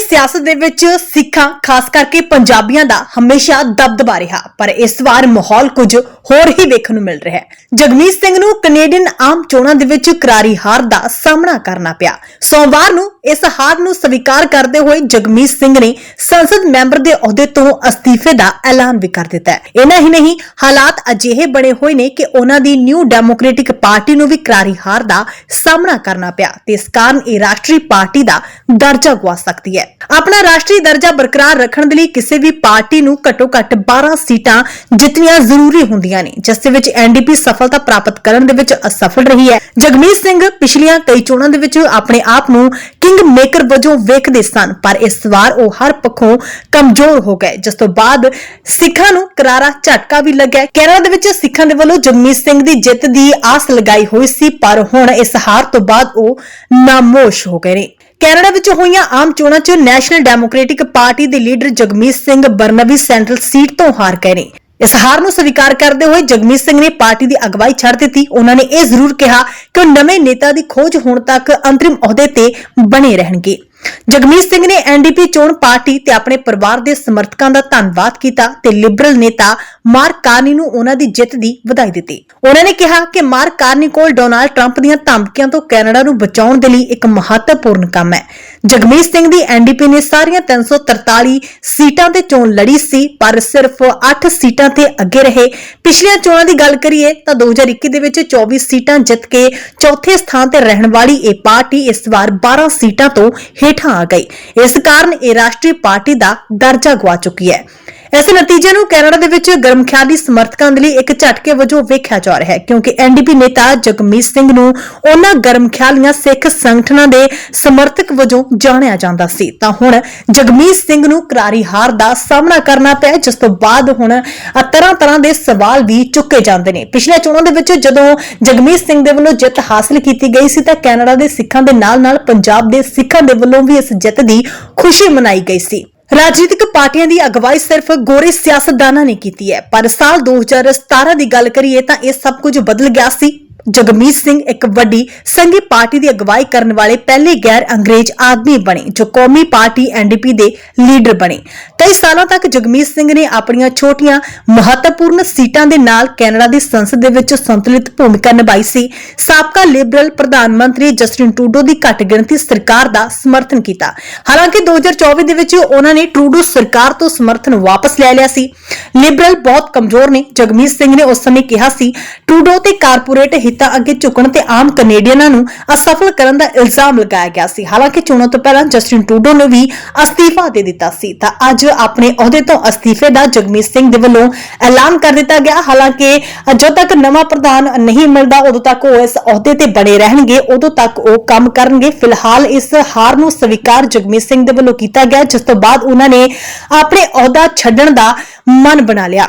ਸਿਆਸਤ ਦੇ ਵਿੱਚ ਸਿੱਖਾਂ, ਖਾਸ ਕਰਕੇ ਪੰਜਾਬੀਆਂ ਦਾ ਹਮੇਸ਼ਾ ਦਬਦਬਾ ਰਿਹਾ। ਪਰ ਇਸ ਵਾਰ ਮਾਹੌਲ ਕੁਝ ਹੋਰ ਹੀ ਵੇਖਣ ਨੂੰ ਮਿਲ ਰਿਹਾ ਹੈ। ਜਗਮੀਤ ਸਿੰਘ ਨੂੰ ਕੈਨੇਡੀਅਨ ਆਮ ਚੋਣਾਂ ਦੇ ਵਿੱਚ ਕਰਾਰੀ ਹਾਰ ਦਾ ਸਾਹਮਣਾ ਕਰਨਾ ਪਿਆ। ਸੋਮਵਾਰ ਨੂੰ ਇਸ ਹਾਰ ਨੂੰ ਸਵੀਕਾਰ ਕਰਦੇ ਹੋਏ ਜਗਮੀਤ ਸਿੰਘ ਨੇ ਸੰਸਦ ਮੈਂਬਰ ਦੇ ਅਹੁਦੇ ਤੋਂ ਅਸਤੀਫੇ ਦਾ ਐਲਾਨ ਵੀ ਕਰ ਦਿੱਤਾ ਹੈ। ਇਹਨਾਂ ਹੀ ਨਹੀਂ, ਹਾਲਾਤ ਅਜਿਹੇ ਬਣੇ ਹੋਏ ਨੇ ਕਿ ਉਹਨਾਂ ਦੀ ਨਿਊ ਡੈਮੋਕ੍ਰੈਟਿਕ ਪਾਰਟੀ ਨੂੰ ਵੀ ਕਰਾਰੀ ਹਾਰ ਦਾ ਸਾਹਮਣਾ ਕਰਨਾ ਪਿਆ ਤੇ ਇਸ ਕਾਰਨ ਇਹ ਰਾਸ਼ਟਰੀ ਪਾਰਟੀ ਦਾ ਦਰਜਾ ਗਵਾ ਸਕਦੀ ਹੈ। ਆਪਣਾ ਰਾਸ਼ਟਰੀ ਦਰਜਾ ਬਰਕਰਾਰ ਰੱਖਣ ਦੇ ਲਈ ਕਿਸੇ ਵੀ ਪਾਰਟੀ ਨੂੰ ਘੱਟੋ-ਘੱਟ 12 ਸੀਟਾਂ ਜਿੱਤਣੀਆਂ ਜ਼ਰੂਰੀ ਹੁੰਦੀਆਂ ਨੇ ਜਿਸ ਦੇ ਵਿੱਚ ਐਨਡੀਪੀ ਸਫਲਤਾ ਪ੍ਰਾਪਤ ਕਰਨ ਦੇ ਵਿੱਚ ਅਸਫਲ ਰਹੀ ਹੈ। ਜਗਮੀਤ ਸਿੰਘ ਪਿਛਲੀਆਂ ਕਈ ਚੋਣਾਂ ਦੇ ਵਿੱਚ ਆਪਣੇ ਆਪ ਨੂੰ ਕਿੰਗ ਮੇਕਰ ਵਜੋਂ ਵੇਖਦੇ ਸਨ, ਪਰ ਇਸ ਵਾਰ ਉਹ ਹਰ ਪੱਖੋਂ ਕਮਜ਼ੋਰ ਹੋ ਗਏ। ਜਿਸ ਤੋਂ ਬਾਅਦ ਸਿੱਖਾਂ ਨੂੰ ਕਰਾਰਾ ਝਟਕਾ ਵੀ ਲੱਗਿਆ। ਕੈਨੇਡਾ ਦੇ ਵਿੱਚ ਸਿੱਖਾਂ ਦੇ ਵੱਲੋਂ ਜਗਮੀਤ ਸਿੰਘ ਦੀ ਜਿੱਤ ਦੀ ਆਸ ਲਗਾਈ ਹੋਈ ਸੀ, ਪਰ ਹੁਣ ਇਸ ਹਾਰ ਤੋਂ ਬਾਅਦ ਉਹ ਨਾਮੋਸ਼ ਹੋ ਗਏ ਨੇ। ਕੈਨੇਡਾ ਵਿੱਚ ਹੋਈਆਂ ਆਮ ਚੋਣਾਂ 'ਚ ਨੈਸ਼ਨਲ ਡੈਮੋਕ੍ਰੈਟਿਕ ਪਾਰਟੀ ਦੇ leader Jagmeet Singh Burnaby Central seat ਤੋਂ ਹਾਰ ਗਏ ਨੇ। ਇਸ ਹਾਰ ਨੂੰ ਸਵੀਕਾਰ ਕਰਦੇ ਹੋਏ ਜਗਮੀਤ ਸਿੰਘ ਨੇ ਪਾਰਟੀ ਦੀ ਅਗਵਾਈ ਛੱਡ ਦਿੱਤੀ। ਉਹਨਾਂ ਨੇ ਇਹ ਜ਼ਰੂਰ ਕਿਹਾ ਕਿ ਉਹ ਨਵੇਂ ਨੇਤਾ ਦੀ ਖੋਜ ਹੋਣ ਤੱਕ ਅੰਤਰਿਮ ਅਹੁਦੇ ਤੇ ਬਣੇ ਰਹਿਣਗੇ। ਜਗਮੀਤ ਸਿੰਘ ਨੇ ਐਨਡੀਪੀ ਚੋਣ ਪਾਰਟੀ ਤੇ ਆਪਣੇ ਪਰਿਵਾਰ ਦੇ ਸਮਰਥਕਾਂ ਦਾ ਧੰਨਵਾਦ ਕੀਤਾ ਤੇ ਲਿਬਰਲ ਨੇਤਾ ਮਾਰਕ ਕਾਰਨੀ ਨੂੰ ਉਹਨਾਂ ਦੀ ਜਿੱਤ ਦੀ ਵਧਾਈ ਦਿੱਤੀ। ਉਹਨਾਂ ਨੇ ਕਿਹਾ ਕਿ ਮਾਰਕ ਕਾਰਨੀ ਕੋਲ ਡੋਨਾਲਡ ਟਰੰਪ ਦੀਆਂ ਧਮਕੀਆਂ ਤੋਂ ਕੈਨੇਡਾ ਨੂੰ ਬਚਾਉਣ ਦੇ ਲਈ ਇੱਕ ਮਹੱਤਵਪੂਰਨ ਕੰਮ ਹੈ। ਜਗਮੀਤ ਸਿੰਘ ਦੀ ਐਨਡੀਪੀ ਨੇ ਸਾਰੀਆਂ 343 ਸੀਟਾਂ ਤੇ ਚੋਣ ਲੜੀ ਸੀ, ਪਰ ਸਿਰਫ 8 ਸੀਟਾਂ ਤੇ ਅੱਗੇ ਰਹੇ। ਪਿਛਲੀਆਂ ਚੋਣਾਂ ਦੀ ਗੱਲ ਕਰੀਏ ਤਾਂ 2021 ਦੇ ਵਿੱਚ 24 ਸੀਟਾਂ ਜਿੱਤ ਕੇ ਚੌਥੇ ਸਥਾਨ ਤੇ ਰਹਿਣ ਵਾਲੀ ਇਹ ਪਾਰਟੀ ਇਸ ਵਾਰ 12 ਸੀਟਾਂ ਤੋਂ ਹੇਠਾਂ ਆ ਗਈ। ਇਸ ਕਾਰਨ ਇਹ ਰਾਸ਼ਟਰੀ ਪਾਰਟੀ ਦਾ ਦਰਜਾ ਗਵਾ ਚੁੱਕੀ ਹੈ। ਇਸ ਨਤੀਜੇ ਨੂੰ ਕੈਨੇਡਾ ਦੇ ਵਿੱਚ ਗਰਮਖਿਆਲੀ ਸਮਰਥਕਾਂ ਦੇ ਲਈ ਇੱਕ ਝਟਕੇ ਵਜੋਂ ਵੇਖਿਆ ਜਾ ਰਿਹਾ ਹੈ, ਕਿਉਂਕਿ ਐਨਡੀਪੀ ਨੇਤਾ ਜਗਮੀਤ ਸਿੰਘ ਨੂੰ ਉਹਨਾਂ ਗਰਮਖਿਆਲੀਆਂ ਸਿੱਖ ਸੰਗਠਨਾਂ ਦੇ ਸਮਰਥਕ ਵਜੋਂ ਜਾਣਿਆ ਜਾਂਦਾ ਸੀ। ਤਾਂ ਹੁਣ ਜਗਮੀਤ ਸਿੰਘ ਨੂੰ ਕਰਾਰੀ ਹਾਰ ਦਾ ਸਾਹਮਣਾ ਕਰਨਾ ਪਿਆ, ਜਿਸ ਤੋਂ ਬਾਅਦ ਹੁਣ ਤਰ੍ਹਾਂ ਤਰ੍ਹਾਂ ਦੇ ਸਵਾਲ ਵੀ ਚੁੱਕੇ ਜਾਂਦੇ ਨੇ। ਪਿਛਲੇ ਚੋਣਾਂ ਦੇ ਵਿੱਚ ਜਦੋਂ ਜਗਮੀਤ ਸਿੰਘ ਦੇ ਵੱਲੋਂ ਜਿੱਤ ਹਾਸਲ ਕੀਤੀ ਗਈ ਸੀ, ਤਾਂ ਕੈਨੇਡਾ ਦੇ ਸਿੱਖਾਂ ਦੇ ਨਾਲ-ਨਾਲ ਪੰਜਾਬ ਦੇ ਸਿੱਖਾਂ ਦੇ ਵੱਲੋਂ ਵੀ ਇਸ ਜਿੱਤ ਦੀ ਖੁਸ਼ੀ ਮਨਾਈ ਗਈ ਸੀ। ਰਾਜਨੀਤਿਕ ਪਾਰਟੀਆਂ ਦੀ ਅਗਵਾਈ ਸਿਰਫ ਗੋਰੇ ਸਿਆਸਤਦਾਨਾਂ ਨੇ ਕੀਤੀ ਹੈ, ਪਰ ਸਾਲ 2017 ਦੀ ਗੱਲ ਕਰੀਏ ਤਾਂ ਇਹ ਸਭ ਕੁਝ ਬਦਲ ਗਿਆ ਸੀ। ਜਗਮੀਤ ਸਿੰਘ ਇੱਕ ਵੱਡੀ ਸੰਘੀ ਪਾਰਟੀ ਦੀ ਅਗਵਾਈ ਕਰਨ ਵਾਲੇ ਪਹਿਲੇ ਗੈਰ ਅੰਗਰੇਜ਼ ਆਦਮੀ ਬਣੇ, ਜੋ ਕੌਮੀ ਪਾਰਟੀ ਐਨਡੀਪੀ ਦੇ ਲੀਡਰ ਬਣੇ। ਕਈ ਸਾਲਾਂ ਤੱਕ ਜਗਮੀਤ ਸਿੰਘ ਨੇ ਆਪਣੀਆਂ ਛੋਟੀਆਂ ਮਹੱਤਵਪੂਰਨ ਸੀਟਾਂ ਦੇ ਨਾਲ ਕੈਨੇਡਾ ਦੀ ਸੰਸਦ ਦੇ ਵਿੱਚ ਸੰਤੁਲਿਤ ਭੂਮਿਕਾ ਨਿਭਾਈ ਸੀ। ਸਾਬਕਾ ਲਿਬਰਲ ਪ੍ਰਧਾਨ ਮੰਤਰੀ ਜਸਟਿਨ ਟਰੂਡੋ ਦੀ ਘੱਟ ਗਿਣਤੀ ਸਰਕਾਰ ਦਾ ਸਮਰਥਨ ਕੀਤਾ। ਹਾਲਾਂਕਿ 2024 ਦੇ ਵਿੱਚ ਉਹਨਾਂ ਨੇ ਟਰੂਡੋ ਸਰਕਾਰ ਤੋਂ ਸਮਰਥਨ ਵਾਪਸ ਲੈ ਲਿਆ ਸੀ। ਲਿਬਰਲ ਬਹੁਤ ਕਮਜ਼ੋਰ ਨੇ, ਜਗਮੀਤ ਸਿੰਘ ਨੇ ਉਸ ਸਮੇਂ ਕਿਹਾ ਸੀ, ਟਰੂਡੋ ਤੇ ਕਾਰਪੋਰੇਟ ਹਿੱਤਾਂ ਅੱਗੇ ਝੁਕਣ ਤੇ ਆਮ ਕੈਨੇਡੀਅਨਾਂ ਨੂੰ ਅਸਫਲ ਕਰਨ ਦਾ ਇਲਜ਼ਾਮ ਲਗਾਇਆ ਗਿਆ ਸੀ। ਹਾਲਾਂਕਿ ਚੋਣਾਂ ਤੋਂ ਪਹਿਲਾਂ ਜਸਟਿਨ ਟਰੂਡੋ ਨੇ ਵੀ ਅਸਤੀਫਾ ਦੇ ਦਿੱਤਾ ਸੀ। ਤਾਂ ਅੱਜ ਆਪਣੇ ਅਹੁਦੇ ਤੋਂ ਅਸਤੀਫੇ ਦਾ ਜਗਮੀਤ ਸਿੰਘ ਦੇ ਵੱਲੋਂ ਐਲਾਨ ਕਰ ਦਿੱਤਾ ਗਿਆ। ਹਾਲਾਂਕਿ ਜਦੋਂ ਤੱਕ ਨਵਾਂ ਪ੍ਰਧਾਨ ਨਹੀਂ ਮਿਲਦਾ, ਉਦੋਂ ਤੱਕ ਉਹ ਇਸ ਅਹੁਦੇ ਤੇ ਬਣੇ ਰਹਿਣਗੇ। ਉਦੋਂ ਤੱਕ ਉਹ ਕੰਮ ਕਰਨਗੇ। ਫਿਲਹਾਲ ਇਸ ਹਾਰ ਨੂੰ ਸਵੀਕਾਰ ਜਗਮੀਤ ਸਿੰਘ ਦੇ ਵੱਲੋਂ ਕੀਤਾ ਗਿਆ, ਜਿਸ ਤੋਂ ਬਾਅਦ ਉਹਨਾਂ ਨੇ ਆਪਣੇ ਅਹੁਦਾ ਛੱਡਣ ਦਾ ਮਨ ਬਣਾ ਲਿਆ।